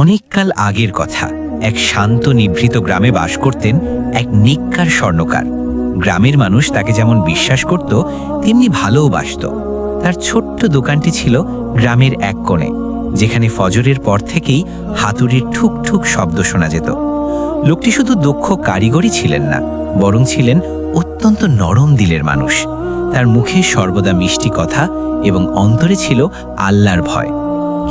অনেককাল আগের কথা। এক শান্ত, নিভৃত গ্রামে বাস করতেন এক নিক্কার স্বর্ণকার। গ্রামের মানুষ তাকে যেমন বিশ্বাস করত, তেমনি ভালোও ভালোবাসত তার ছোট্ট দোকানটি ছিল গ্রামের এক কোণে, যেখানে ফজরের পর থেকেই হাতুড়ির ঠুক ঠুক শব্দ শোনা যেত। লোকটি শুধু দক্ষ কারিগরই ছিলেন না, বরং ছিলেন অত্যন্ত নরম দিলের মানুষ। তার মুখে সর্বদা মিষ্টি কথা এবং অন্তরে ছিল আল্লাহর ভয়।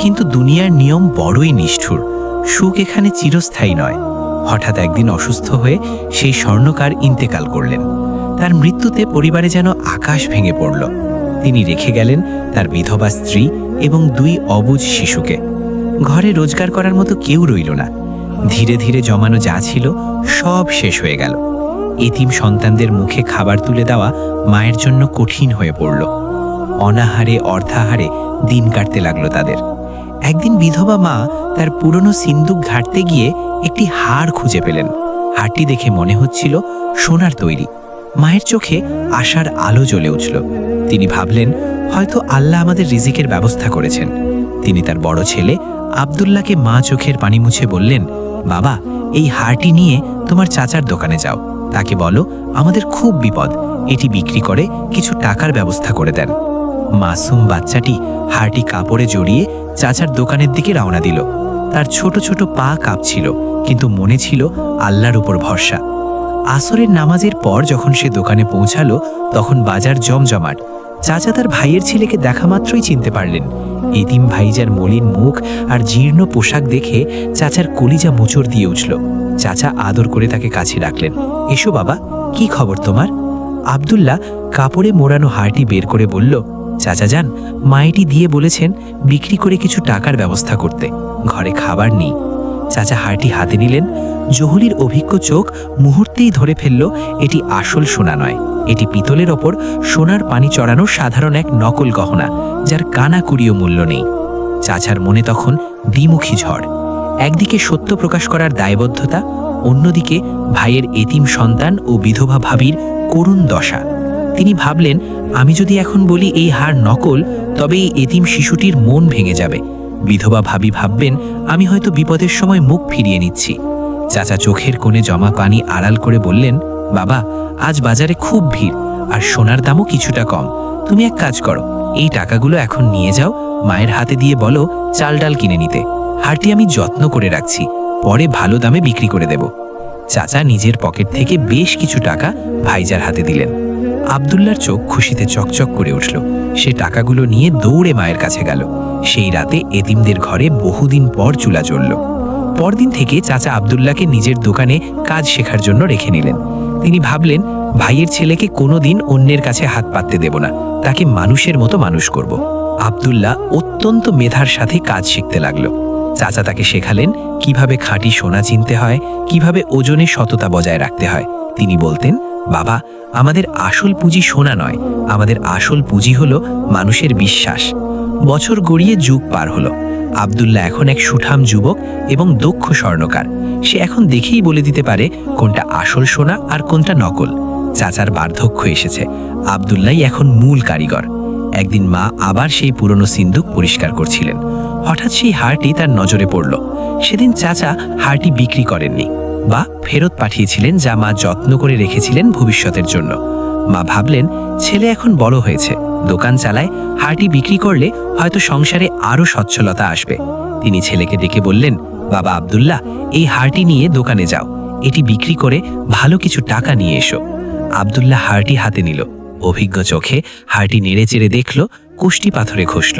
কিন্তু দুনিয়ার নিয়ম বড়ই নিষ্ঠুর। সুখ এখানে চিরস্থায়ী নয়। হঠাৎ একদিন অসুস্থ হয়ে সেই স্বর্ণকার ইন্তেকাল করলেন। তার মৃত্যুতে পরিবারে যেন আকাশ ভেঙে পড়ল। তিনি রেখে গেলেন তার বিধবা স্ত্রী এবং দুই অবুজ শিশুকে। ঘরে রোজগার করার মতো কেউ রইল না। ধীরে ধীরে জমানো যা ছিল সব শেষ হয়ে গেল। এতিম সন্তানদের মুখে খাবার তুলে দেওয়া মায়ের জন্য কঠিন হয়ে পড়ল। অনাহারে, অর্থাহারে দিন কাটতে লাগল তাদের। একদিন বিধবা মা তার পুরনো সিন্দুক ঘাটতে গিয়ে একটি হাড় খুঁজে পেলেন। হাড়টি দেখে মনে হচ্ছিল সোনার তৈরি। মায়ের চোখে আশার আলো জ্বলে উঠল। তিনি ভাবলেন, হয়তো আল্লাহ আমাদের রিজিকের ব্যবস্থা করেছেন। তিনি তার বড় ছেলে আবদুল্লাহকে মা চোখের পানি মুছে বললেন, বাবা, এই হাড়টি নিয়ে তোমার চাচার দোকানে যাও। তাকে বলো, আমাদের খুব বিপদ। এটি বিক্রি করে কিছু টাকার ব্যবস্থা করে দেন। মাসুম বাচ্চাটি হাড়টি কাপড়ে জড়িয়ে চাচার দোকানের দিকে রওনা দিল। তার ছোট ছোট পা কাঁপছিল, কিন্তু মনে ছিল আল্লাহর উপর ভরসা। আসরের নামাজের পর যখন সে দোকানে পৌঁছালো, তখন বাজার জমজমাট। চাচা তার ভাইয়ের ছেলেকে দেখা মাত্রই চিনতে পারলেন। এতিম ভাইজার মলিন মুখ আর জীর্ণ পোশাক দেখে চাচার কলিজা মোচড় দিয়ে উঠল। চাচা আদর করে তাকে কাছে রাখলেন। এসো বাবা, কি খবর তোমার? আবদুল্লাহ কাপড়ে মোড়ানো হাড়টি বের করে বলল চাচা যান, মাইটি দিয়ে বলেছেন বিক্রি করে কিছু টাকার ব্যবস্থা করতে, ঘরে খাবার নেই। চাচা হাড়টি হাতে নিলেন, জহুলির অভিজ্ঞ চোখ মুহূর্তেই ধরে ফেলল, এটি আসল সোনা নয়, এটি পিতলের ওপর সোনার পানি চড়ানো সাধারণ এক নকল গহনা, যার কানা কুড়িও মূল্য নেই। চাচার মনে তখন দ্বিমুখী ঝড়, একদিকে সত্য প্রকাশ করার দায়বদ্ধতা, অন্যদিকে ভাইয়ের এতিম সন্তান ও বিধবা ভাবির করুণ দশা। তিনি ভাবলেন, আমি যদি এখন বলি এই হার নকল তবে এই এতিম শিশুটির মন ভেঙে যাবে। বিধবা ভাবি ভাববেন, আমি হয়তো বিপদের সময় মুখ ফিরিয়ে নিচ্ছি। চাচা চোখের কোণে জমা পানি আড়াল করে বললেন, বাবা, আজ বাজারে খুব ভিড়, আর সোনার দামও কিছুটা কম। তুমি এক কাজ করো, এই টাকাগুলো এখন নিয়ে যাও, মায়ের হাতে দিয়ে বলো চাল ডাল কিনে নিতে। হারটি আমি যত্ন করে রাখছি, পরে ভালো দামে বিক্রি করে দেব। চাচা নিজের পকেট থেকে বেশ কিছু টাকা ভাইজার হাতে দিলেন। আবদুল্লার চোখ খুশিতে চকচক করে উঠল। সে টাকাগুলো নিয়ে দৌড়ে মায়ের কাছে গেল। সেই রাতে এতিমদের ঘরে বহুদিন পর চুলা জ্বলল। পরদিন থেকে চাচা আবদুল্লাকে নিজের দোকানে কাজ শেখার জন্য রেখে নিলেন। তিনি ভাবলেন, ভাইয়ের ছেলেকে কোনোদিন অন্যের কাছে হাত পাততে দেব না, তাকে মানুষের মতো মানুষ করব। আবদুল্লাহ অত্যন্ত মেধার সাথে কাজ শিখতে লাগল। চাচা তাকে শেখালেন কীভাবে খাঁটি সোনা চিনতে হয়, কীভাবে ওজনে সততা বজায় রাখতে হয়। তিনি বলতেন বাবা, আমাদের আসল পুঁজি সোনা নয়। আমাদের আসল পুঁজি হলো মানুষের বিশ্বাস। বছর গড়িয়ে যুগ পার হলো। আবদুল্লাহ এখন এক সুঠাম যুবক এবং দক্ষ স্বর্ণকার। সে এখন দেখেই বলে দিতে পারে কোনটা আসল সোনা আর কোনটা নকল। চাচার বার্ধক্য এসেছে। আবদুল্লাই এখন মূল কারিগর। একদিন মা আবার সেই পুরনো সিন্দুক পরিষ্কার করছিলেন। হঠাৎ সেই হারটি তার নজরে পড়ল। সেদিন চাচা হারটি বিক্রি করেননি। বা ফেরত পাঠিয়েছিলেন যা মা যত্ন করে রেখেছিলেন ভবিষ্যতের জন্য। মা ভাবলেন, ছেলে এখন বড় হয়েছে। দোকান চালায় হারটি বিক্রি করলে হয়তো সংসারে আরও সচ্ছলতা আসবে। তিনি ছেলেকে ডেকে বললেন, বাবা আবদুল্লাহ, এই হারটি নিয়ে দোকানে যাও। এটি বিক্রি করে ভালো কিছু টাকা নিয়ে এসো। আবদুল্লাহ হারটি হাতে নিল। অভিজ্ঞ চোখে হারটি নেড়ে চেড়ে দেখল, কুষ্টি পাথরে ঘষল।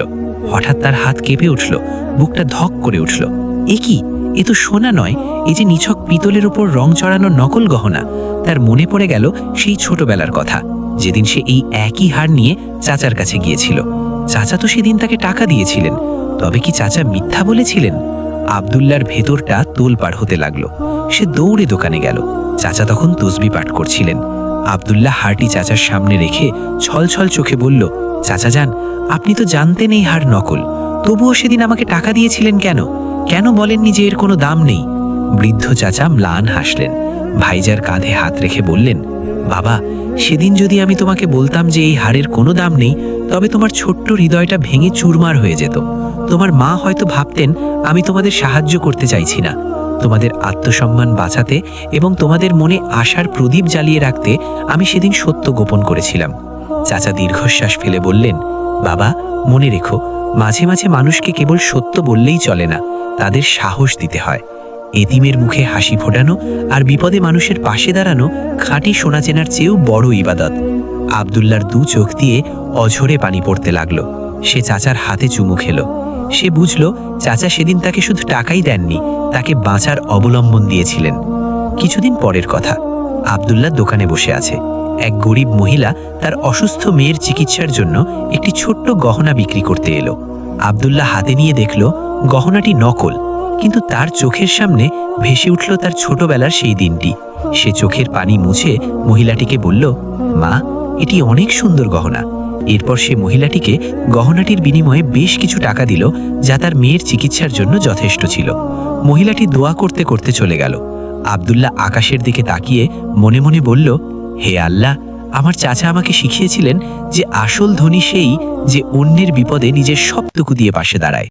হঠাৎ তার হাত কেঁপে উঠল, বুকটা ধক করে উঠল। এ কি? এ তো সোনা নয় এ যে নিছক পিতলের উপর রং চড়ানো নকল গহনা, তার মনে পড়ে গেল সেই ছোটবেলার কথা, যেদিন সে এই একই হার নিয়ে চাচার কাছে গিয়েছিল। চাচা তো সেদিন তাকে টাকা দিয়েছিলেন, তবে কি চাচা মিথ্যা বলেছিলেন? আবদুল্লার ভেতরটা তোলপাড় হতে লাগল। সে দৌড়ে দোকানে গেল। চাচা তখন তসবি পাঠ করছিলেন। আবদুল্লাহ হারটি চাচার সামনে রেখে ছলছল চোখে বলল, চাচা যান, আপনি তো জানতেন এই হার নকল, তবুও সেদিন আমাকে টাকা দিয়েছিলেন কেন? কেন বলেননি যে এর কোনো দাম নেই? বৃদ্ধ চাচা ম্লান হাসলেন। ভাইজার কাঁধে হাত রেখে বললেন, বাবা, সেদিন যদি আমি তোমাকে বলতাম যে এই হারের কোনো দাম নেই, তবে তোমার ছোট্ট হৃদয়টা ভেঙে চুরমার হয়ে যেত। তোমার মা হয়তো ভাবতেন আমি তোমাদের সাহায্য করতে চাইছি না। তোমাদের আত্মসম্মান বাঁচাতে এবং তোমাদের মনে আশার প্রদীপ জ্বালিয়ে রাখতে আমি সেদিন সত্য গোপন করেছিলাম। চাচা দীর্ঘশ্বাস ফেলে বললেন বাবা, মনে রেখো, মাঝে মাঝে মানুষকে কেবল সত্য বললেই চলে না, তাদের সাহস দিতে হয়। এতিমের মুখে হাসি ফোটানো আর বিপদে মানুষের পাশে দাঁড়ানো খাঁটি সোনা চেনার চেয়েও বড় ইবাদত। আবদুল্লার দু চোখ দিয়ে অঝরে পানি পড়তে লাগল। সে চাচার হাতে চুমু খেলো। সে বুঝল, চাচা সেদিন তাকে শুধু টাকাই দেননি, তাকে বাঁচার অবলম্বন দিয়েছিলেন। কিছুদিন পরের কথা, আবদুল্লাহ দোকানে বসে আছে। এক গরিব মহিলা তার অসুস্থ মেয়ের চিকিৎসার জন্য একটি ছোট্ট গহনা বিক্রি করতে এলো। আবদুল্লাহ হাতে নিয়ে দেখল, গহনাটি নকল, কিন্তু তার চোখের সামনে ভেসে উঠল তার ছোটবেলার সেই দিনটি। সে চোখের পানি মুছে মহিলাটিকে বলল, মা, এটি অনেক সুন্দর গহনা। এরপর সে মহিলাটিকে গহনাটির বিনিময়ে বেশ কিছু টাকা দিল, যা তার মেয়ের চিকিৎসার জন্য যথেষ্ট ছিল। মহিলাটি দোয়া করতে করতে চলে গেল। আবদুল্লাহ আকাশের দিকে তাকিয়ে মনে মনে বলল হে আল্লাহ, আমার চাচা আমাকে শিখিয়েছিলেন যে আসল ধনী সেই যে অন্যের বিপদে নিজের সবটুকু দিয়ে পাশে দাঁড়ায়।